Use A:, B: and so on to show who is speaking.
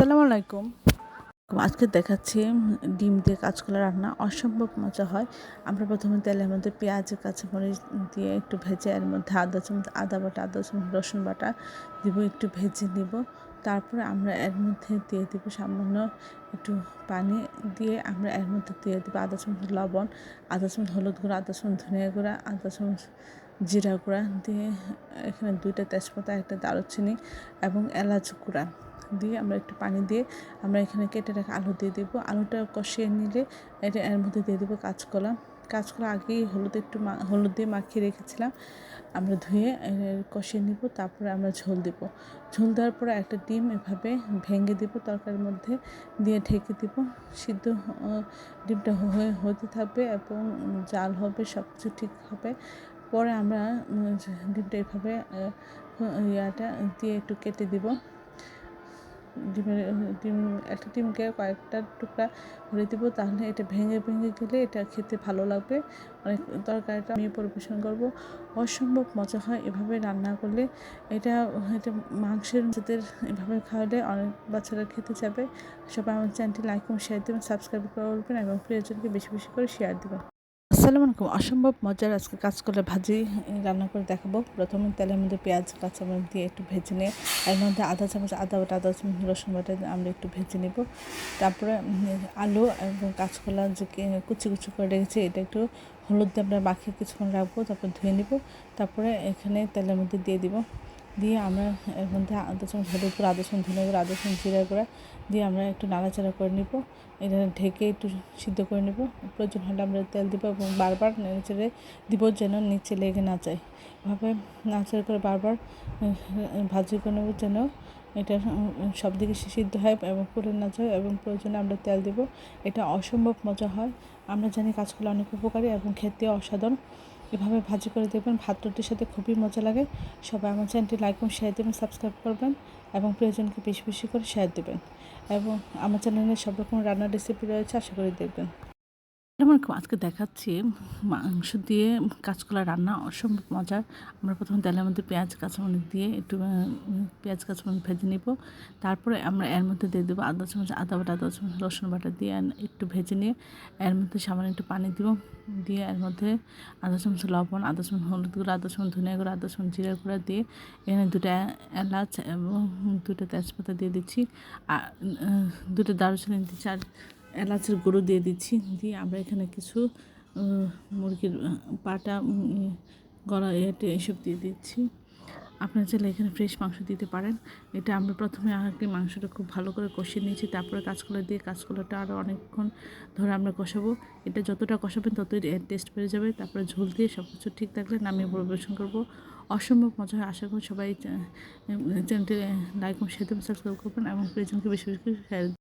A: আসসালামু আলাইকুম। আজকে দেখাচ্ছি ডিম দিয়ে কাঁচকলা রান্না। অসম্ভব মজা হয়। আমরা প্রথমে তেলের মধ্যে পেঁয়াজ, কাঁচামরিচ দিয়ে একটু ভেজে, এর মধ্যে আদা চামচ আদা বাটা, আদা চামচ রসুন বাটা দিব, একটু ভেজে নিব। তারপরে আমরা এর মধ্যে দিয়ে দিব সামান্য একটু পানি দিয়ে আমরা এর মধ্যে দিয়ে দেবো আদা চামচ লবণ, আদা চামচ হলুদ গুঁড়া, আদা চামচ ধনিয়া গুঁড়া, আদা চামচ জিরা গুঁড়া দিয়ে এখানে দুইটা তেজপাতা, একটা দারুচিনি এবং এলাচ গুঁড়া। দিয়ে আমরা একটু পানি দিয়ে আমরা এখানে কেটে রাখা আলু দিয়ে দেবো। আলুটা কষিয়ে নিলে এটা এর মধ্যে দিয়ে দেবো কাঁচকলা। কাঁচকলা আগেই হলুদ একটু হলুদ দিয়ে মাখিয়ে রেখেছিলাম। আমরা ধুয়ে কষিয়ে নিব, তারপরে আমরা ঝোল দিব। ঝোল দেওয়ার পরে একটা ডিম এভাবে ভেঙে দিব তরকারির মধ্যে দিয়ে ঢেকে দিব। সিদ্ধ ডিমটা হয়ে, হতে থাকবে এবং জাল হবে সব কিছু ঠিক হবে। পরে আমরা ডিমটা এভাবে ইয়াটা দিয়ে একটু কেটে দিব। ডিমের, ডিম, একটা ডিমকে কয়েকটা টুকরা করে দেবো, তাহলে এটা ভেঙে ভেঙে গেলে এটা খেতে ভালো লাগবে। অনেক তরকারিটা আমি পরিবেশন করব। অসম্ভব মজা হয় এভাবে রান্না করলে। এটা এটা মাংসের নিজেদের এভাবে খাওয়ালে অনেক বাচ্চারা খেতে যাবে সবাই আমার চ্যানেলটি লাইক এবং শেয়ার দেবেন সাবস্ক্রাইব করবেন এবং প্রিয়জনকে বেশি বেশি করে শেয়ার দেবেন। আসসালামু আলাইকুম। অসম্ভব মজার আজকে কাঁচকলা ভাজি রান্না করে দেখাবো। প্রথমে তেলের মধ্যে পেঁয়াজ, কাঁচামরিচ দিয়ে একটু ভেজে নিয়ে, এর মধ্যে আধা চামচ, আদা বাটা আধা চামচ, রসুন বাটা আমরা একটু ভেজে নেব। তারপরে আলু এবং কাঁচকলা যে কুচি কুচি করে রেখেছি, এটা একটু হলুদ দিয়ে আমরা মাখিয়ে কিছুক্ষণ রাখব, তারপর ধুয়ে নেব। তারপরে এখানে তেলের মধ্যে দিয়ে দিব। দিয়ে আমরা এর মধ্যে আদা চামচ হলুদ করে আদা চামচ ধনে গুঁড়ো আদা চামচ জিরা গুঁড়া দিয়ে আমরা একটু নাড়াচাড়া করে নিব। এটা ঢেকে একটু সিদ্ধ করে নেব। প্রয়োজন হলে আমরা তেল দিব এবং বারবার নেড়ে চেড়ে দিব যেন নিচে লেগে না যায়। এভাবে নাড়াচাড়া করে বারবার ভাজি করে নেব যেন এটা সব দিকে সিদ্ধ হয় এবং পুড়ে না যায় এবং প্রয়োজনে আমরা তেল দিব। এটা অসম্ভব মজা হয়। আমরা জানি কাজগুলো অনেক উপকারী এবং খেতে অসাধারণ। এভাবে ভাজি করে দেবেন ভাত রুটির সাথে খুবই মজা লাগে। সবাই আমার চ্যানেলটি লাইক এবং শেয়ার দেবেন সাবস্ক্রাইব করবেন এবং প্রিয়জনকে বেশি বেশি করে শেয়ার দেবেন। এবং আমার চ্যানেলে সব রকম রান্নার রেসিপি রয়েছে, আশা করে দেখবেন। যেমন আজকে দেখাচ্ছি, মাংস দিয়ে কাঁচকলা রান্না অসম্ভব মজার। আমরা প্রথমে তেলের মধ্যে পেঁয়াজ, কাঁচামরিচ দিয়ে একটু পেঁয়াজ, কাঁচামরিচ ভেজে নিব। তারপরে আমরা এর মধ্যে দিয়ে দেবো আদা চামচ, আদা বাটা, আদা চামচ, রসুন বাটা দিয়ে একটু ভেজে নিয়ে এর মধ্যে সামান্য একটু পানি দিব। দিয়ে এর মধ্যে আদা চামচ লবণ, আদা চামচ হলুদ গুঁড়ো, আদা চামচ ধনিয়া গুঁড়ো, আদা চামচ জিরা গুঁড়া দিয়ে এখানে দুটা এলাচ এবং দুটো তেজপাতা দিয়ে দিচ্ছি। আর দুটো দারুচিনি দিচ্ছি। আর এলাচের গুঁড়ো দিয়ে দিচ্ছি। দিয়ে আমরা এখানে কিছু মুরগির পাটা গলা এটে এসব দিয়ে দিচ্ছি। আপনারা চাইলে এখানে ফ্রেশ মাংস দিতে পারেন। এটা আমরা প্রথমে আগে মাংসটা খুব ভালো করে কষিয়ে নিয়েছি, তারপরে কাঁচকলা দিয়ে কাঁচকলাটা আরও অনেকক্ষণ ধরে আমরা কষাবো। এটা যতটা কষাবেন ততই এর টেস্ট বেড়ে যাবে। তারপরে ঝোল দিয়ে সব কিছু ঠিক থাকলে নামিয়ে পরিবেশন করব। অসম্ভব মজা হয়। আশা করি সবাই চ্যানেলটি লাইক এবং শেয়ার সাবস্ক্রাইব করবেন এবং প্রিয়জনকে বেশি বেশি